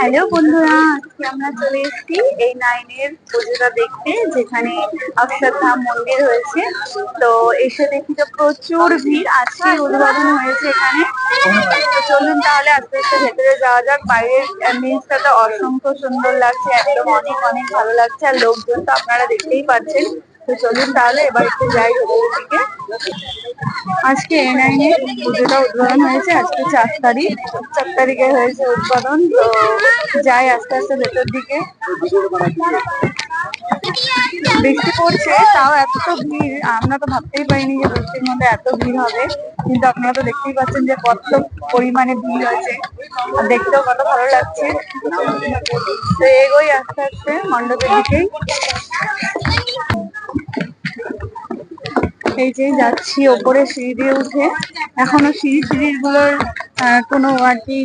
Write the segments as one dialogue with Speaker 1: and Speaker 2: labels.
Speaker 1: Hello বন্ধুরা, আজকে আমরা চলে এসেছি এই নাইনের পুজোটা দেখতে, যেখানে অক্ষরধাম মন্দির হয়েছে। তো এসে দেখি তো প্রচুর ভিড়, আজকে উদ্বোধন হয়েছে এখানে। তো চলুন তাহলে আস্তে আস্তে ভেতরে যাওয়া যাক। বাইরের অ্যাম্বিয়েন্সটা তো অসংখ্য সুন্দর লাগছে, একদম অনেক অনেক ভালো লাগছে, আর লোকজন তো আপনারা দেখতেই পাচ্ছেন। তো চলুন তাহলে এবার একটু যাই দিকে। আজকে এ নাইনে পুজোটা উদ্বোধন হয়েছে, আজকে চার তারিখ। চার তারিখে হয়েছে উদ্বোধন, তো যাই আস্তে আস্তে ভেতর দিকে। বৃষ্টি পড়ছে, তাও এত ভিড়, আমরা তো ভাবতেই পারিনি যে বৃষ্টির মধ্যে এত ভিড় হবে। কিন্তু আপনারা তো দেখতেই পাচ্ছেন যে কত পরিমাণে ভিড় হয়েছে। আর দেখতেও কত ভালো লাগছে। তো এগোই আস্তে আস্তে মণ্ডপের দিকেই। এই যে যাচ্ছি ওপরে সিঁড়ি দিয়ে উঠে এখনও সিঁড়ি সিঁড়ি গুলোর আহ, কোনো আর কি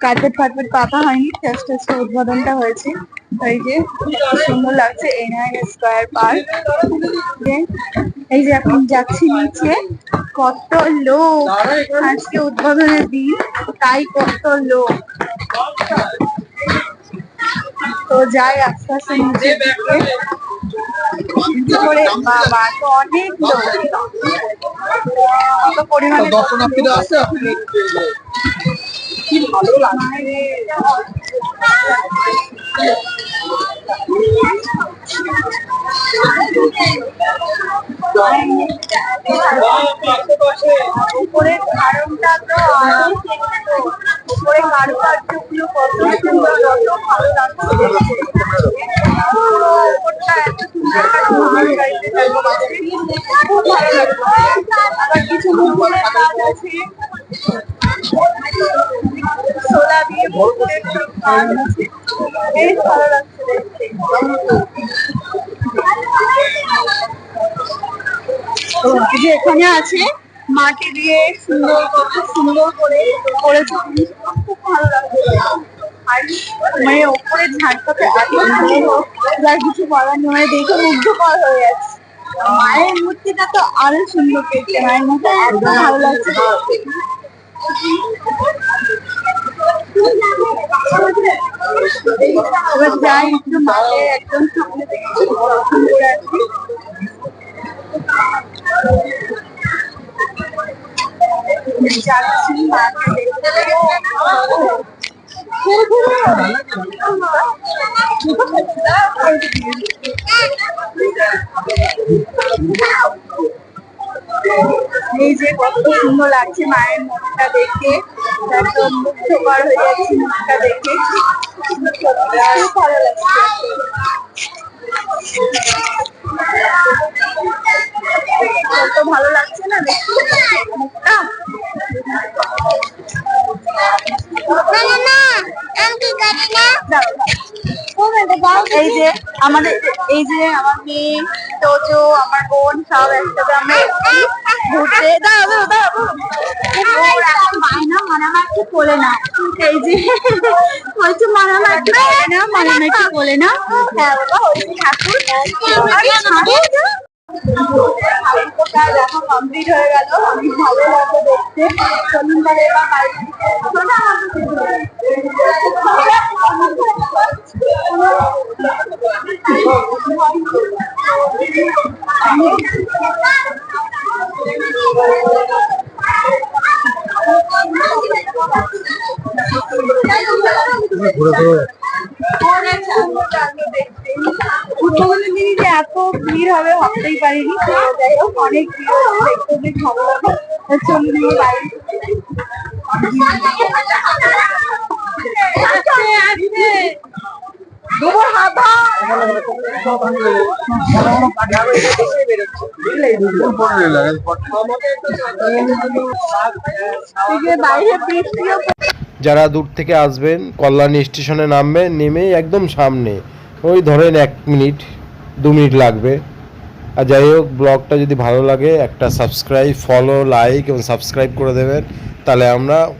Speaker 1: কার্পেট ফার্পেট পাতা হয়নি জাস্ট আজকে উদ্বোধনটা হয়েছে। এই যে সুন্দর লাগছে এনআইন স্কোয়ার পার্ক এই যে এখন যাচ্ছি নিচে কত লোক! আজকে উদ্বোধনের দিন তাই কত লোক! তো যাই আস্তে আস্তে নিচে করে বাবা তো অনেক পরিমাণে
Speaker 2: দর্শনার্থীরা আসছে কি ভালো লাগছে
Speaker 1: উপরের কারণটা তো উপরে কারুকার্যগুলো কত সুন্দর দিয়ে যে এখানে আছে মাটি দিয়ে সুন্দর কত সুন্দর করে জিনিসটা খুব ভালো লাগছে। আর মানে ওপরে ঝাড়টাতে কিছু বলার নেই মানে দেখে মুগ্ধকর হয়ে যাচ্ছে মায়ের মূর্তিটা তো আরও সুন্দর দেখতে মায়ের মতো এত ভালো লাগছে। এবার যাই একটু মাকে একদম সামনে থেকে এই যে কত সুন্দর লাগছে মায়ের মুখটা দেখে একদম মুগ্ধকর হয়ে যাচ্ছে মুখটা দেখে খুব ভালো লাগছে। কত ভালো লাগছে না দেখতে? মুখটা এই যে আমাদের এই যে আমার মেয়ে তোজো আমার বোন, সব একসাথে ঘুরতে দাঁড়াবো দাঁড়াবো ওর এখন বায়না মানামাকে কোলে না এই যে বলছে মানামাকে কোলে না মানামাকে কোলে না হ্যাঁ হয়ে ভালো লাগল দেখতে চলুন এত ভিড় হবে ভাবতেই পারিনি অনেক ভিড় দেখতে
Speaker 3: যারা দূর থেকে আসবেন, কল্যাণী স্টেশনে নামবেন নেমে একদম সামনে। ওই ধরেন এক মিনিট, দু মিনিট লাগবে। আর যাই হোক, ব্লগটা যদি ভালো লাগে, একটা সাবস্ক্রাইব, ফলো, লাইক এবং সাবস্ক্রাইব করে দেবেন। তাহলে আমরা